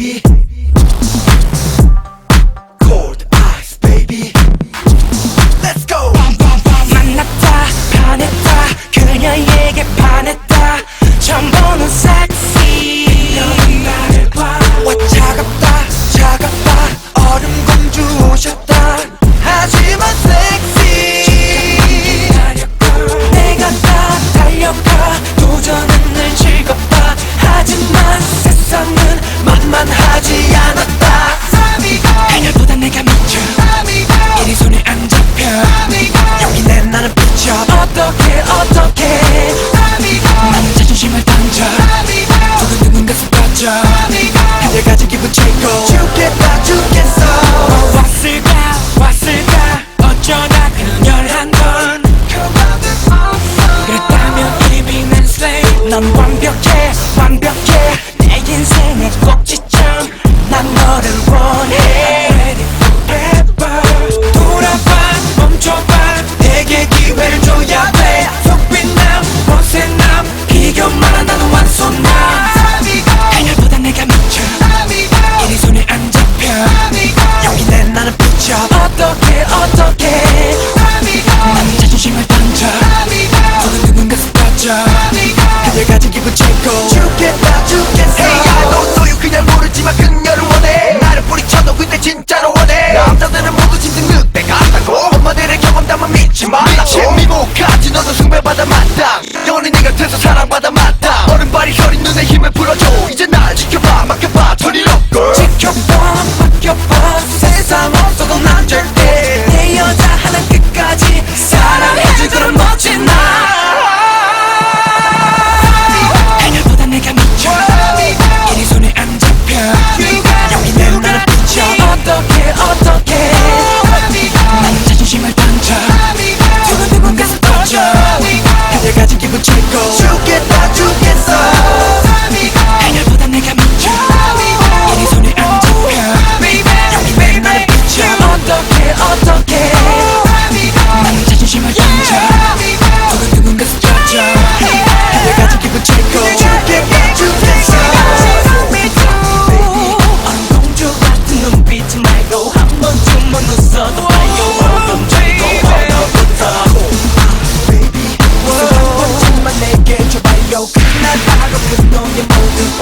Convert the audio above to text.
baby. 혼자 두근 두근 가슴 다쳐 그녀 가진 기분 최고. 죽겠다 죽겠어. Hey I know so you. 그냥 모르지만 그녀를 원해. 나를 뿌리쳐도 근데 진짜로 원해. 남자들은 모두 짐승 늑대가 한다고. 엄마들의 경험담은 믿지 말라고. 미친. 미모까지 너도 숭배받아 마땅 영원히 네 곁에서 사랑받아 마땅 너 한 번쯤은 웃어도 알게 모든 줄도 화나부터 Baby 웃어 한 번쯤만 내게 줘봐요 그날 바로 그 너의 모든